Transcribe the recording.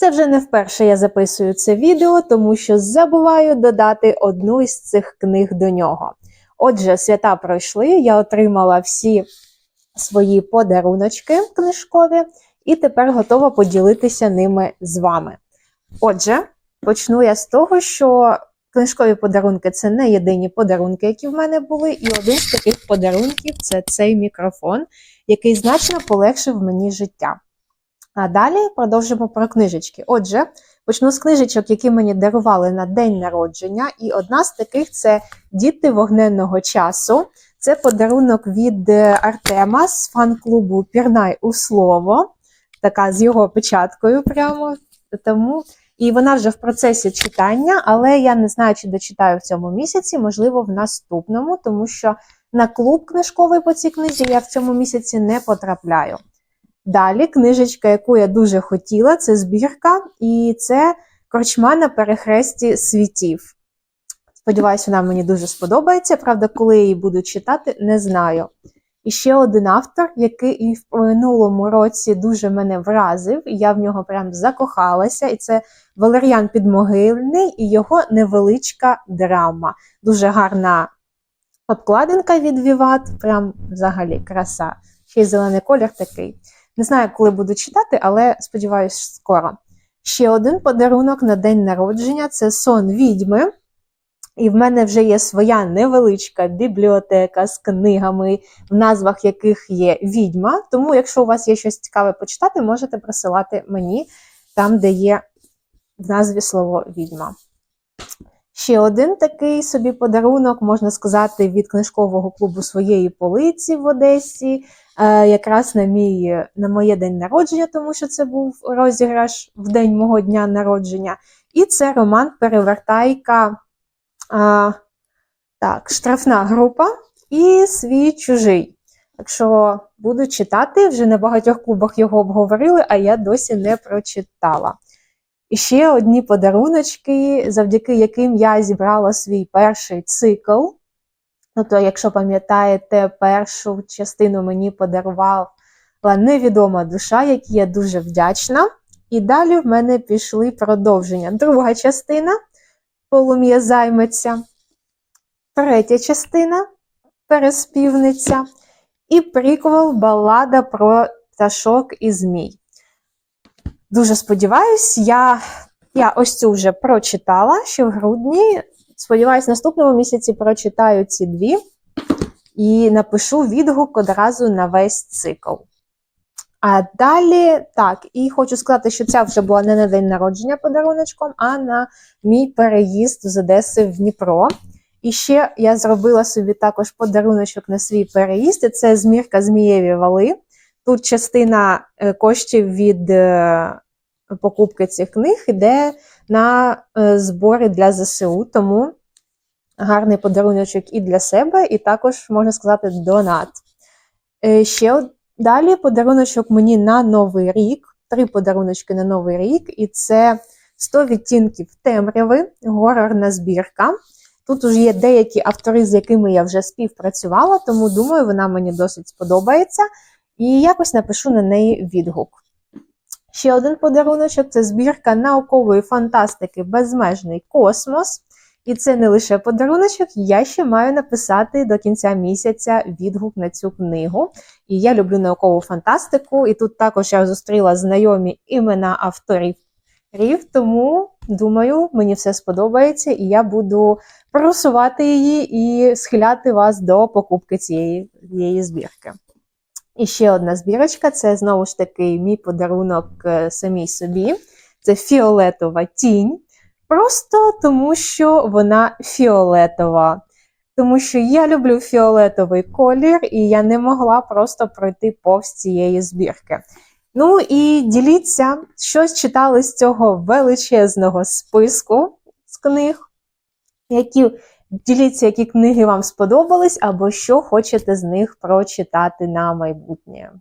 Це вже не вперше я записую це відео, тому що забуваю додати одну із цих книг до нього. Отже, свята пройшли, я отримала всі свої подаруночки книжкові, і тепер готова поділитися ними з вами. Отже, почну я з того, що книжкові подарунки це не єдині подарунки, які в мене були, і один з таких подарунків це цей мікрофон, який значно полегшив мені життя. А далі продовжимо про книжечки. Отже, почну з книжечок, які мені дарували на день народження. І одна з таких це Діти вогненного часу. Це подарунок від е, Артема з фан-клубу Пірнай у слово, така з його печаткою прямо. Тому і вона вже в процесі читання, але я не знаю, чи дочитаю в цьому місяці, можливо, в наступному, тому що на клуб книжковий по цій книзі я в цьому місяці не потрапляю. Далі книжечка, яку я дуже хотіла, це збірка, і це корчма на перехресті світів. Сподіваюся, вона мені дуже сподобається. Правда, коли я її буду читати, не знаю. І ще один автор, який і в минулому році дуже мене вразив, і я в нього прям закохалася. І це Валер'ян Підмогильний і його невеличка драма. Дуже гарна обкладинка від Віват, прям взагалі краса. Ще й зелений колір такий. Не знаю, коли буду читати, але сподіваюся, скоро. Ще один подарунок на день народження це сон відьми. І в мене вже є своя невеличка бібліотека з книгами, в назвах яких є відьма. Тому, якщо у вас є щось цікаве почитати, можете присилати мені там, де є в назві слово відьма. Ще один такий собі подарунок, можна сказати, від книжкового клубу своєї полиці в Одесі. Е, якраз на мій, на моє день народження, тому що це був розіграш в день мого дня народження. І це роман Перевертайка. А, так, штрафна група і свій чужий. Якщо буду читати, вже на багатьох клубах його обговорили, а я досі не прочитала. І ще одні подаруночки, завдяки яким я зібрала свій перший цикл. Ну, то, якщо пам'ятаєте, першу частину мені подарувала невідома душа, якій я дуже вдячна. І далі в мене пішли продовження. Друга частина полум'я займеться, третя частина переспівниця, і приквел балада про пташок і змій. Дуже сподіваюсь, я, я ось цю вже прочитала ще в грудні. Сподіваюсь, наступному місяці прочитаю ці дві і напишу відгук одразу на весь цикл. А далі, так, і хочу сказати, що ця вже була не на день народження подаруночком, а на мій переїзд з Одеси в Дніпро. І ще я зробила собі також подаруночок на свій переїзд. і Це змірка Змієві вали. Тут частина е, коштів від е, покупки цих книг йде на е, збори для ЗСУ, тому гарний подаруночок і для себе, і також, можна сказати, донат. Ще далі подаруночок мені на Новий рік. Три подаруночки на Новий рік, і це 100 відтінків темряви, горорна збірка. Тут уже є деякі автори, з якими я вже співпрацювала, тому думаю, вона мені досить сподобається. І якось напишу на неї відгук. Ще один подаруночок це збірка наукової фантастики Безмежний космос. І це не лише подаруночок, я ще маю написати до кінця місяця відгук на цю книгу. І я люблю наукову фантастику, і тут також я зустріла знайомі імена авторів, тому думаю, мені все сподобається, і я буду просувати її і схиляти вас до покупки цієї, цієї збірки. І ще одна збірочка це знову ж таки мій подарунок е, самій собі. Це фіолетова тінь. Просто тому, що вона фіолетова. Тому що я люблю фіолетовий колір, і я не могла просто пройти повз цієї збірки. Ну і діліться, щось читали з цього величезного списку з книг, які Діліться, які книги вам сподобались, або що хочете з них прочитати на майбутнє.